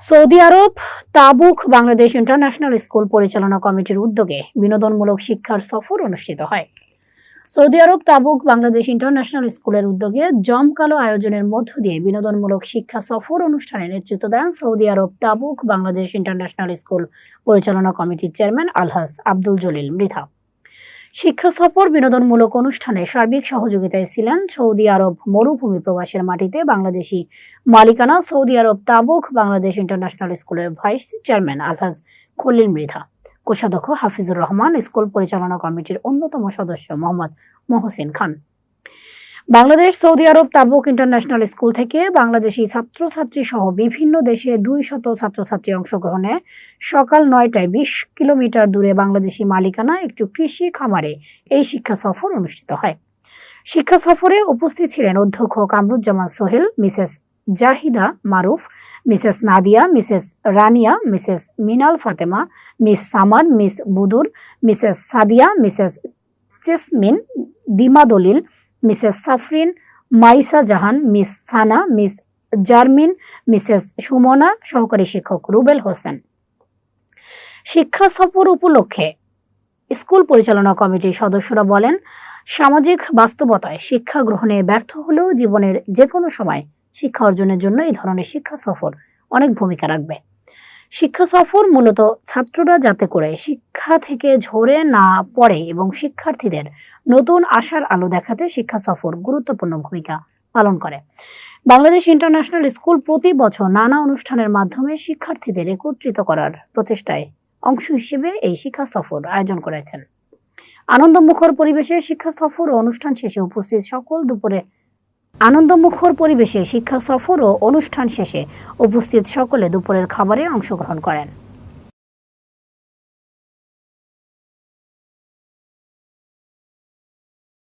Saudi Arab, Tabuk, Bangladesh international school পরিচালনা কমিটির উদ্যোগে বিনোদনমূলক শিক্ষার সফর অনুষ্ঠিত হয়। Saudi Arab, Tabuk, Bangladesh international স্কুলের উদ্যোগে জমকালো আয়োজনের মধ্য দিয়ে বিনোদনমূলক শিক্ষা সফর অনুষ্ঠানে নেতৃত্ব দেন Saudi Arabia, Tabuk, Bangladesh international school পরিচালনা কমিটির চেয়ারম্যান আলহাস আব্দুল জলিল মৃধা শিক্ষা সফর বিনোদনমূলক অনুষ্ঠানে সার্বিক সহযোগিতায় ছিলেন সৌদি আরব মরুভূমি প্রবাসের মাটিতে বাংলাদেশি মালিকানা, Saudi Arab Tabuk, Bangladesh international স্কুলের ভাইস চেয়ারম্যান আলহাজ খলিল মৃধা। কোষাধ্যক্ষ হাফিজুর রহমান, স্কুল পরিচালনা কমিটির অন্যতম সদস্য Mohammad Mohsin Khan. Bangladesh, Saudi Arab, Tabuk international school থেকে বাংলাদেশি ছাত্রছাত্রী সহ বিভিন্ন দেশে দুই শত ছাত্রছাত্রী অংশগ্রহণে সকাল নয়টায় বিশ কিলোমিটার দূরে বাংলাদেশি মালিকানা একটি কৃষি খামারে এই শিক্ষা সফর অনুষ্ঠিত হয়। শিক্ষা সফরে উপস্থিত ছিলেন অধ্যক্ষ Kamruzzaman Sohel, Mrs Jahida Maruf, Mrs Nadia, Mrs Rania, Mrs Minal Fatema, Miss Saman, Miss Budur, Mrs Sadia, Mrs Jasmine, Dima Dalil Mrs Safrin, Maisa Jahan, Miss Sana, Miss Jarmin, Mrs Sumona, সহকারী শিক্ষক রুবেল হোসেন। শিক্ষা সফর উপলক্ষে school পরিচালনা কমিটির সদস্যরা বলেন, সামাজিক বাস্তবতায় শিক্ষা গ্রহণে ব্যর্থ হলেও জীবনের যে কোনো সময় শিক্ষা অর্জনের জন্য এই ধরনের শিক্ষা সফর অনেক ভূমিকা রাখবে। শিক্ষা সফর মূলত ছাত্ররা যাতে করে শিক্ষা থেকে ঝরে না পড়ে এবং শিক্ষার্থীদের নতুন আশার আলো দেখাতে শিক্ষা সফর গুরুত্বপূর্ণ ভূমিকা পালন করে। বাংলাদেশ ইন্টারন্যাশনাল স্কুল প্রতি বছর নানা অনুষ্ঠানের মাধ্যমে শিক্ষার্থীদের একত্রিত করার প্রচেষ্টায় অংশ হিসেবে এই শিক্ষা সফর আয়োজন করেছেন। আনন্দমুখর পরিবেশে শিক্ষা সফর ও অনুষ্ঠান শেষে উপস্থিত সকল দুপুরে আনন্দমুখর পরিবেশে শিক্ষা সফর ও অনুষ্ঠান শেষে উপস্থিত সকলে দুপুরের খাবারে অংশগ্রহণ করেন।